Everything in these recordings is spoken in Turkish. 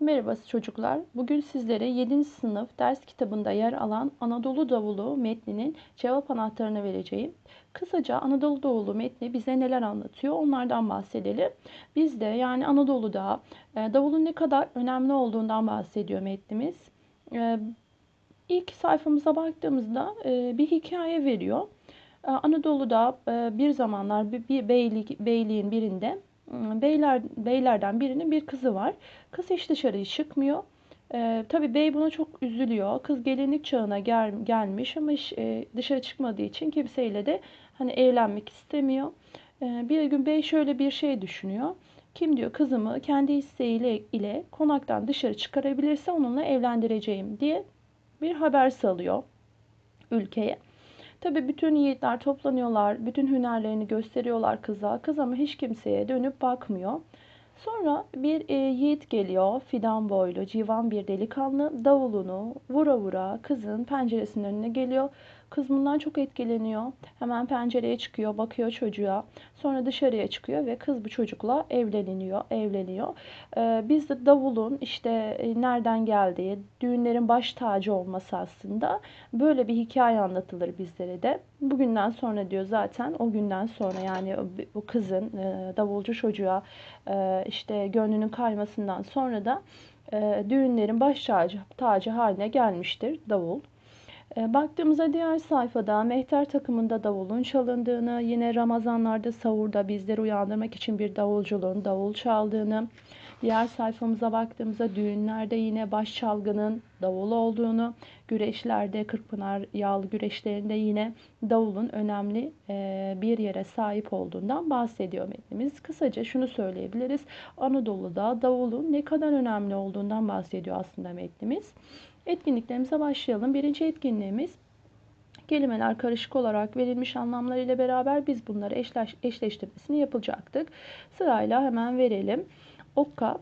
Merhaba çocuklar. Bugün sizlere 7. sınıf ders kitabında yer alan Anadolu Davulu metninin cevap anahtarını vereceğim. Kısaca Anadolu Davulu metni bize neler anlatıyor onlardan bahsedelim. Bizde yani Anadolu'da e, davulun ne kadar önemli olduğundan bahsediyor metnimiz. E, ilk sayfamıza baktığımızda e, bir hikaye veriyor. Anadolu'da bir zamanlar bir beylik, beyliğin birinde beyler beylerden birinin bir kızı var. Kız hiç dışarıya çıkmıyor. Ee, tabii bey buna çok üzülüyor. Kız gelinlik çağına gel, gelmiş ama hiç, e, dışarı çıkmadığı için kimseyle de hani evlenmek istemiyor. Ee, bir gün bey şöyle bir şey düşünüyor. Kim diyor kızımı kendi isteğiyle ile konaktan dışarı çıkarabilirse onunla evlendireceğim diye bir haber salıyor ülkeye. Tabi bütün yiğitler toplanıyorlar, bütün hünerlerini gösteriyorlar kıza. Kız ama hiç kimseye dönüp bakmıyor. Sonra bir e, yiğit geliyor, fidan boylu, civan bir delikanlı, davulunu vura vura kızın penceresinin önüne geliyor. Kız bundan çok etkileniyor. Hemen pencereye çıkıyor, bakıyor çocuğa. Sonra dışarıya çıkıyor ve kız bu çocukla evleniyor, evleniyor. Ee, biz de davulun işte e, nereden geldiği, düğünlerin baş tacı olması aslında böyle bir hikaye anlatılır bizlere de. Bugünden sonra diyor zaten o günden sonra yani bu kızın e, davulcu çocuğa e, işte gönlünün kaymasından sonra da düğünlerin baş tacı, tacı haline gelmiştir davul. E, baktığımızda diğer sayfada mehter takımında davulun çalındığını, yine Ramazanlarda savurda bizleri uyandırmak için bir davulculuğun davul çaldığını, diğer sayfamıza baktığımızda düğünlerde yine baş çalgının davul olduğunu, güreşlerde Kırkpınar yağlı güreşlerinde yine davulun önemli e, bir yere sahip olduğundan bahsediyor metnimiz. Kısaca şunu söyleyebiliriz. Anadolu'da davulun ne kadar önemli olduğundan bahsediyor aslında metnimiz. Etkinliklerimize başlayalım. Birinci etkinliğimiz kelimeler karışık olarak verilmiş anlamlar ile beraber biz bunları eşleş, eşleştirmesini yapacaktık. Sırayla hemen verelim. Okka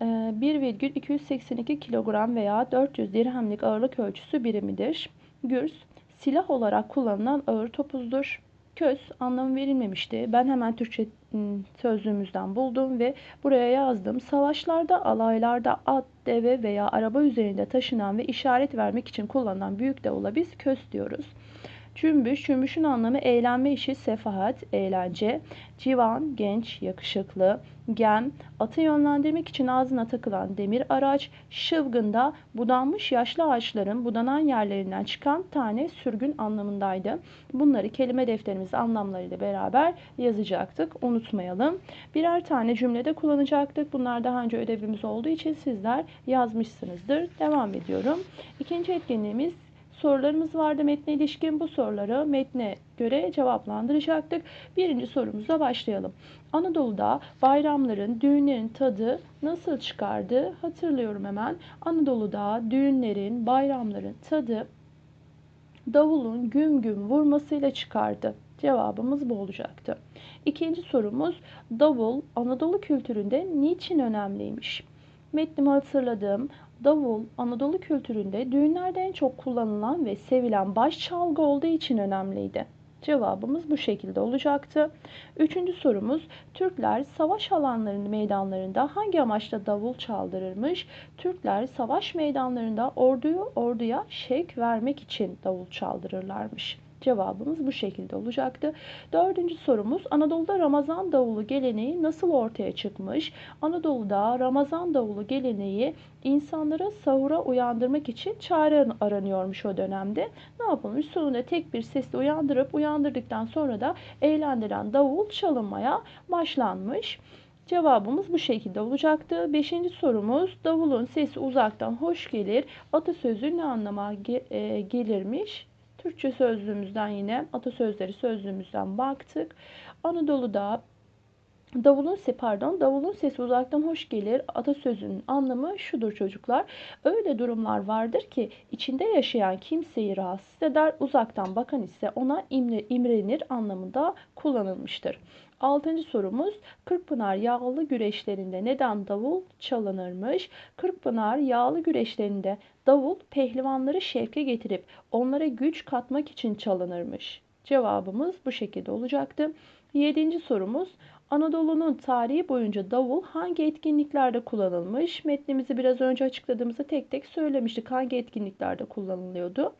1,282 e, kilogram veya 400 dirhemlik ağırlık ölçüsü birimidir. Gürs silah olarak kullanılan ağır topuzdur. Köz anlamı verilmemişti. Ben hemen Türkçe ıı, sözlüğümüzden buldum ve buraya yazdım. Savaşlarda, alaylarda at, deve veya araba üzerinde taşınan ve işaret vermek için kullanılan büyük davula biz köz diyoruz. Cümbüş, cümbüşün anlamı eğlenme işi, sefahat, eğlence. Civan, genç, yakışıklı. Gem, atı yönlendirmek için ağzına takılan demir araç. Şıvgında budanmış yaşlı ağaçların budanan yerlerinden çıkan tane sürgün anlamındaydı. Bunları kelime defterimiz anlamlarıyla beraber yazacaktık. Unutmayalım. Birer tane cümlede kullanacaktık. Bunlar daha önce ödevimiz olduğu için sizler yazmışsınızdır. Devam ediyorum. İkinci etkinliğimiz sorularımız vardı metne ilişkin. Bu soruları metne göre cevaplandıracaktık. Birinci sorumuza başlayalım. Anadolu'da bayramların, düğünlerin tadı nasıl çıkardı? Hatırlıyorum hemen. Anadolu'da düğünlerin, bayramların tadı davulun güm güm vurmasıyla çıkardı. Cevabımız bu olacaktı. İkinci sorumuz davul Anadolu kültüründe niçin önemliymiş? Metnimi hatırladım. Davul Anadolu kültüründe düğünlerde en çok kullanılan ve sevilen baş çalgı olduğu için önemliydi. Cevabımız bu şekilde olacaktı. Üçüncü sorumuz Türkler savaş alanlarının meydanlarında hangi amaçla davul çaldırırmış? Türkler savaş meydanlarında orduyu orduya şevk vermek için davul çaldırırlarmış. Cevabımız bu şekilde olacaktı. Dördüncü sorumuz Anadolu'da Ramazan davulu geleneği nasıl ortaya çıkmış? Anadolu'da Ramazan davulu geleneği insanları sahura uyandırmak için çare aranıyormuş o dönemde. Ne yapılmış? Sonunda tek bir sesle uyandırıp uyandırdıktan sonra da eğlendiren davul çalınmaya başlanmış. Cevabımız bu şekilde olacaktı. Beşinci sorumuz davulun sesi uzaktan hoş gelir. Atasözü ne anlama e, gelirmiş? Türkçe sözlüğümüzden yine atasözleri sözlüğümüzden baktık. Anadolu'da Davulun se pardon, davulun sesi uzaktan hoş gelir. Atasözünün anlamı şudur çocuklar. Öyle durumlar vardır ki içinde yaşayan kimseyi rahatsız eder, uzaktan bakan ise ona imre, imrenir anlamında kullanılmıştır. Altıncı sorumuz Kırkpınar yağlı güreşlerinde neden davul çalınırmış? Kırkpınar yağlı güreşlerinde davul pehlivanları şevke getirip onlara güç katmak için çalınırmış. Cevabımız bu şekilde olacaktı. Yedinci sorumuz Anadolu'nun tarihi boyunca davul hangi etkinliklerde kullanılmış? Metnimizi biraz önce açıkladığımızda tek tek söylemiştik. Hangi etkinliklerde kullanılıyordu?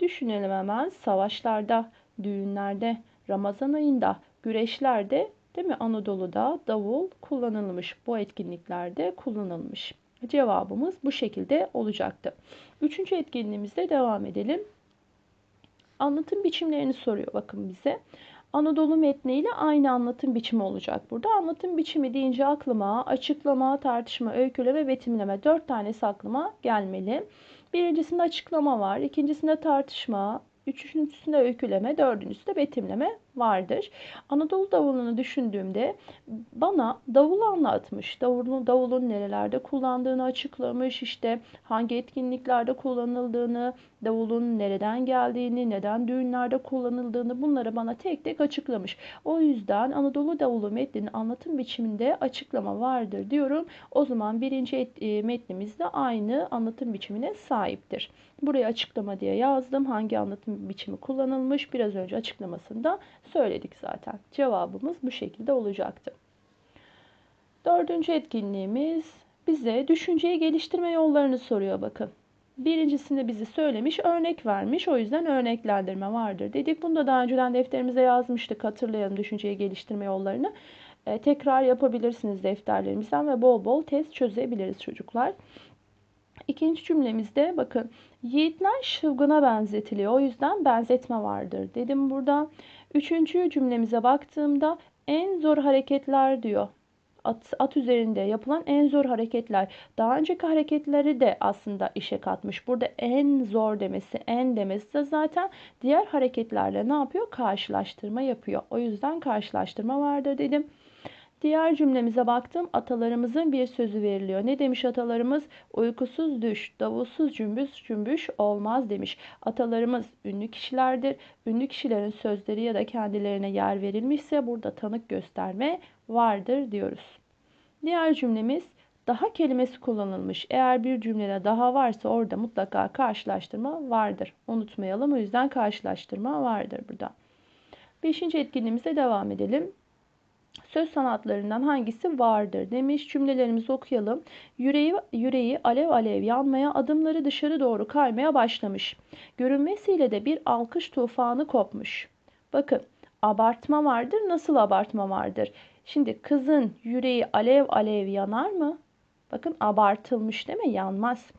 Düşünelim hemen. Savaşlarda, düğünlerde, Ramazan ayında, güreşlerde değil mi? Anadolu'da davul kullanılmış. Bu etkinliklerde kullanılmış. Cevabımız bu şekilde olacaktı. Üçüncü etkinliğimizde devam edelim. Anlatım biçimlerini soruyor bakın bize. Anadolu metniyle aynı anlatım biçimi olacak burada. Anlatım biçimi deyince aklıma açıklama, tartışma, öyküleme, betimleme dört tanesi aklıma gelmeli. Birincisinde açıklama var, ikincisinde tartışma, üçüncüsünde öyküleme, dördüncüsünde betimleme vardır. Anadolu davulunu düşündüğümde bana davul anlatmış. Davulun, davulun nerelerde kullandığını açıklamış. işte hangi etkinliklerde kullanıldığını, davulun nereden geldiğini, neden düğünlerde kullanıldığını bunları bana tek tek açıklamış. O yüzden Anadolu davulu metninin anlatım biçiminde açıklama vardır diyorum. O zaman birinci et, e, metnimiz de aynı anlatım biçimine sahiptir. Buraya açıklama diye yazdım. Hangi anlatım biçimi kullanılmış biraz önce açıklamasında söyledik zaten. Cevabımız bu şekilde olacaktı. Dördüncü etkinliğimiz bize düşünceyi geliştirme yollarını soruyor bakın. Birincisinde bizi söylemiş, örnek vermiş. O yüzden örneklendirme vardır dedik. Bunu da daha önceden defterimize yazmıştık. Hatırlayalım düşünceyi geliştirme yollarını. E, tekrar yapabilirsiniz defterlerimizden ve bol bol test çözebiliriz çocuklar. İkinci cümlemizde bakın yiğitler şıvgına benzetiliyor. O yüzden benzetme vardır dedim burada. Üçüncü cümlemize baktığımda en zor hareketler diyor. At, at üzerinde yapılan en zor hareketler. Daha önceki hareketleri de aslında işe katmış. Burada en zor demesi, en demesi de zaten diğer hareketlerle ne yapıyor? Karşılaştırma yapıyor. O yüzden karşılaştırma vardır dedim. Diğer cümlemize baktım. Atalarımızın bir sözü veriliyor. Ne demiş atalarımız? Uykusuz düş, davulsuz cümbüş cümbüş olmaz demiş. Atalarımız ünlü kişilerdir. Ünlü kişilerin sözleri ya da kendilerine yer verilmişse burada tanık gösterme vardır diyoruz. Diğer cümlemiz daha kelimesi kullanılmış. Eğer bir cümlede daha varsa orada mutlaka karşılaştırma vardır. Unutmayalım. O yüzden karşılaştırma vardır burada. Beşinci etkinliğimize devam edelim söz sanatlarından hangisi vardır demiş. Cümlelerimizi okuyalım. Yüreği, yüreği alev alev yanmaya, adımları dışarı doğru kaymaya başlamış. Görünmesiyle de bir alkış tufanı kopmuş. Bakın abartma vardır. Nasıl abartma vardır? Şimdi kızın yüreği alev alev yanar mı? Bakın abartılmış değil mi? Yanmaz.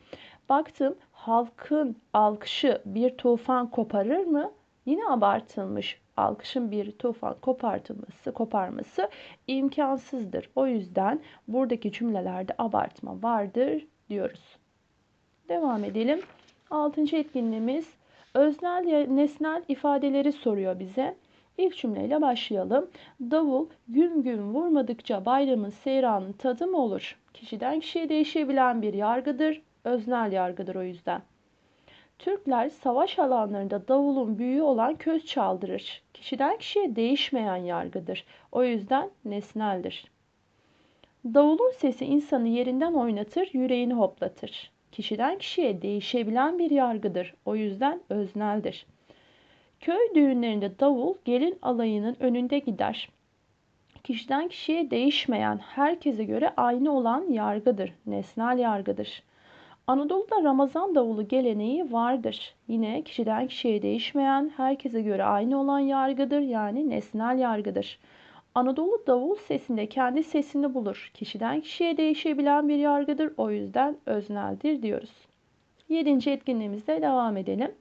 Baktım halkın alkışı bir tufan koparır mı? Yine abartılmış alkışın bir tufan kopartılması, koparması imkansızdır. O yüzden buradaki cümlelerde abartma vardır diyoruz. Devam edelim. Altıncı etkinliğimiz öznel nesnel ifadeleri soruyor bize. İlk cümleyle başlayalım. Davul güm güm vurmadıkça bayramın seyranın tadı mı olur? Kişiden kişiye değişebilen bir yargıdır. Öznel yargıdır o yüzden. Türkler savaş alanlarında davulun büyüğü olan köz çaldırır. Kişiden kişiye değişmeyen yargıdır. O yüzden nesneldir. Davulun sesi insanı yerinden oynatır, yüreğini hoplatır. Kişiden kişiye değişebilen bir yargıdır. O yüzden özneldir. Köy düğünlerinde davul gelin alayının önünde gider. Kişiden kişiye değişmeyen, herkese göre aynı olan yargıdır. Nesnel yargıdır. Anadolu'da Ramazan davulu geleneği vardır. Yine kişiden kişiye değişmeyen, herkese göre aynı olan yargıdır yani nesnel yargıdır. Anadolu davul sesinde kendi sesini bulur. Kişiden kişiye değişebilen bir yargıdır. O yüzden özneldir diyoruz. Yedinci etkinliğimizde devam edelim.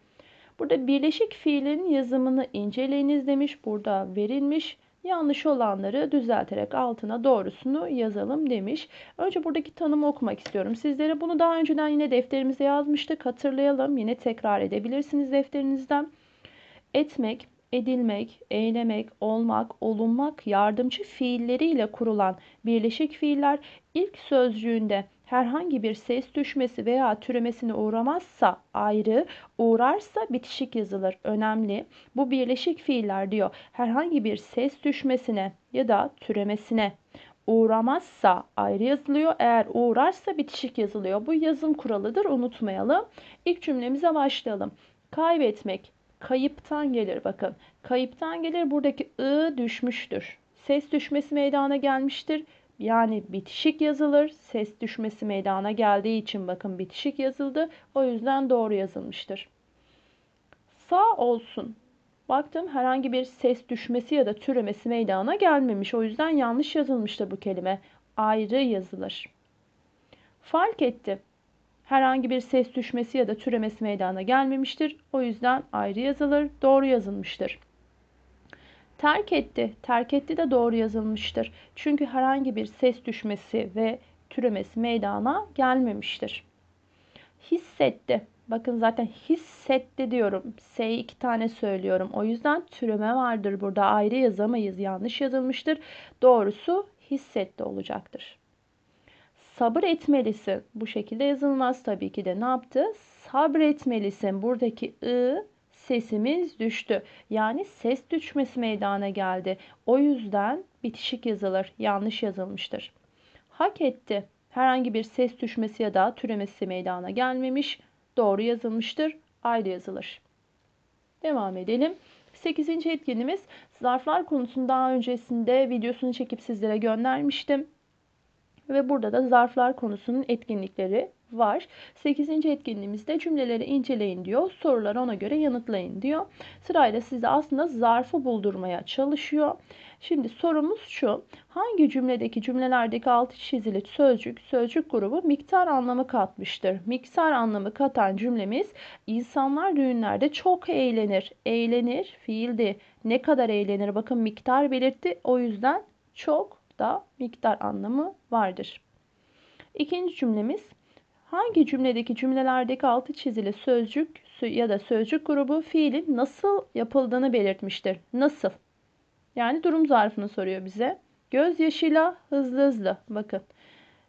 Burada birleşik fiillerin yazımını inceleyiniz demiş. Burada verilmiş. Yanlış olanları düzelterek altına doğrusunu yazalım demiş. Önce buradaki tanımı okumak istiyorum. Sizlere bunu daha önceden yine defterimize yazmıştık. Hatırlayalım. Yine tekrar edebilirsiniz defterinizden. Etmek, edilmek, eylemek, olmak, olunmak yardımcı fiilleriyle kurulan birleşik fiiller ilk sözcüğünde herhangi bir ses düşmesi veya türemesine uğramazsa ayrı, uğrarsa bitişik yazılır. Önemli. Bu birleşik fiiller diyor. Herhangi bir ses düşmesine ya da türemesine uğramazsa ayrı yazılıyor. Eğer uğrarsa bitişik yazılıyor. Bu yazım kuralıdır. Unutmayalım. İlk cümlemize başlayalım. Kaybetmek kayıptan gelir bakın. Kayıptan gelir buradaki ı düşmüştür. ses düşmesi meydana gelmiştir. Yani bitişik yazılır. Ses düşmesi meydana geldiği için bakın bitişik yazıldı. O yüzden doğru yazılmıştır. Sağ olsun. Baktım herhangi bir ses düşmesi ya da türemesi meydana gelmemiş. O yüzden yanlış yazılmıştır bu kelime. Ayrı yazılır. Fark etti. Herhangi bir ses düşmesi ya da türemesi meydana gelmemiştir. O yüzden ayrı yazılır. Doğru yazılmıştır. Terk etti. Terk etti de doğru yazılmıştır. Çünkü herhangi bir ses düşmesi ve türemesi meydana gelmemiştir. Hissetti. Bakın zaten hissetti diyorum. S'yi iki tane söylüyorum. O yüzden türeme vardır. Burada ayrı yazamayız. Yanlış yazılmıştır. Doğrusu hissetti olacaktır. Sabır etmelisin. Bu şekilde yazılmaz tabii ki de. Ne yaptı? Sabretmelisin. Buradaki ı sesimiz düştü. Yani ses düşmesi meydana geldi. O yüzden bitişik yazılır. Yanlış yazılmıştır. Hak etti. Herhangi bir ses düşmesi ya da türemesi meydana gelmemiş. Doğru yazılmıştır. Ayrı yazılır. Devam edelim. 8. etkinimiz zarflar konusunu daha öncesinde videosunu çekip sizlere göndermiştim. Ve burada da zarflar konusunun etkinlikleri var. 8. etkinliğimizde cümleleri inceleyin diyor. Soruları ona göre yanıtlayın diyor. Sırayla size aslında zarfı buldurmaya çalışıyor. Şimdi sorumuz şu. Hangi cümledeki cümlelerdeki altı çizili sözcük, sözcük grubu miktar anlamı katmıştır? Miktar anlamı katan cümlemiz insanlar düğünlerde çok eğlenir. Eğlenir fiildi. Ne kadar eğlenir? Bakın miktar belirtti. O yüzden çok da miktar anlamı vardır. İkinci cümlemiz hangi cümledeki cümlelerdeki altı çizili sözcük ya da sözcük grubu fiilin nasıl yapıldığını belirtmiştir. Nasıl? Yani durum zarfını soruyor bize. Gözyaşıyla hızlı hızlı bakın.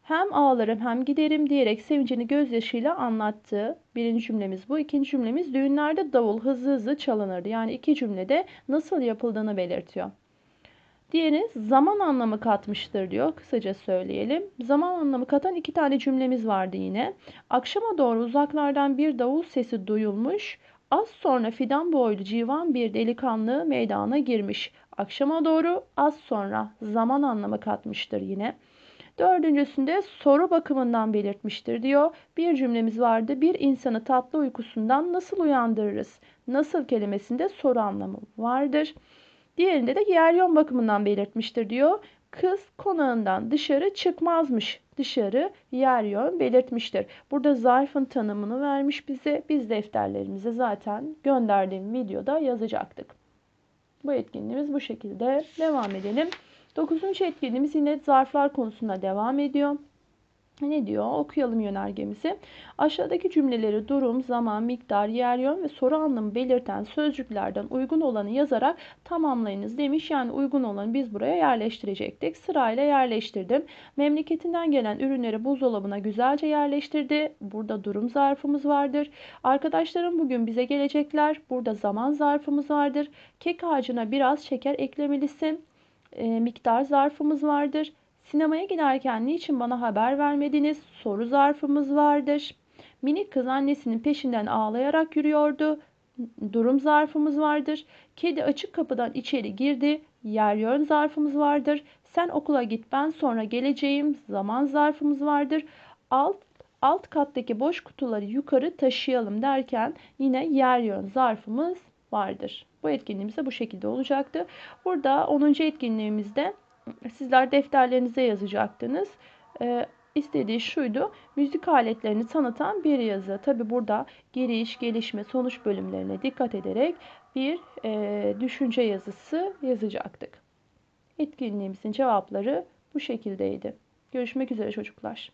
Hem ağlarım hem giderim diyerek sevincini gözyaşıyla anlattığı birinci cümlemiz bu. İkinci cümlemiz düğünlerde davul hızlı hızlı çalınırdı. Yani iki cümlede nasıl yapıldığını belirtiyor. Diğeri zaman anlamı katmıştır diyor. Kısaca söyleyelim. Zaman anlamı katan iki tane cümlemiz vardı yine. Akşama doğru uzaklardan bir davul sesi duyulmuş. Az sonra fidan boylu civan bir delikanlı meydana girmiş. Akşama doğru az sonra zaman anlamı katmıştır yine. Dördüncüsünde soru bakımından belirtmiştir diyor. Bir cümlemiz vardı. Bir insanı tatlı uykusundan nasıl uyandırırız? Nasıl kelimesinde soru anlamı vardır. Diğerinde de yer yön bakımından belirtmiştir diyor. Kız konağından dışarı çıkmazmış. Dışarı yer yön belirtmiştir. Burada zarfın tanımını vermiş bize. Biz defterlerimize zaten gönderdiğim videoda yazacaktık. Bu etkinliğimiz bu şekilde. Devam edelim. Dokuzuncu etkinliğimiz yine zarflar konusunda devam ediyor. Ne diyor? Okuyalım yönergemizi. Aşağıdaki cümleleri durum, zaman, miktar, yer, yön ve soru anlamı belirten sözcüklerden uygun olanı yazarak tamamlayınız demiş. Yani uygun olanı biz buraya yerleştirecektik. Sırayla yerleştirdim. Memleketinden gelen ürünleri buzdolabına güzelce yerleştirdi. Burada durum zarfımız vardır. Arkadaşlarım bugün bize gelecekler. Burada zaman zarfımız vardır. Kek ağacına biraz şeker eklemelisin. E, miktar zarfımız vardır. Sinemaya giderken niçin bana haber vermediniz? Soru zarfımız vardır. Minik kız annesinin peşinden ağlayarak yürüyordu. Durum zarfımız vardır. Kedi açık kapıdan içeri girdi. Yer yön zarfımız vardır. Sen okula git ben sonra geleceğim. Zaman zarfımız vardır. Alt alt kattaki boş kutuları yukarı taşıyalım derken yine yer yön zarfımız vardır. Bu etkinliğimiz de bu şekilde olacaktı. Burada 10. etkinliğimizde sizler defterlerinize yazacaktınız. Ee, istediği şuydu. Müzik aletlerini tanıtan bir yazı. Tabi burada giriş, gelişme, sonuç bölümlerine dikkat ederek bir e, düşünce yazısı yazacaktık. Etkinliğimizin cevapları bu şekildeydi. Görüşmek üzere çocuklar.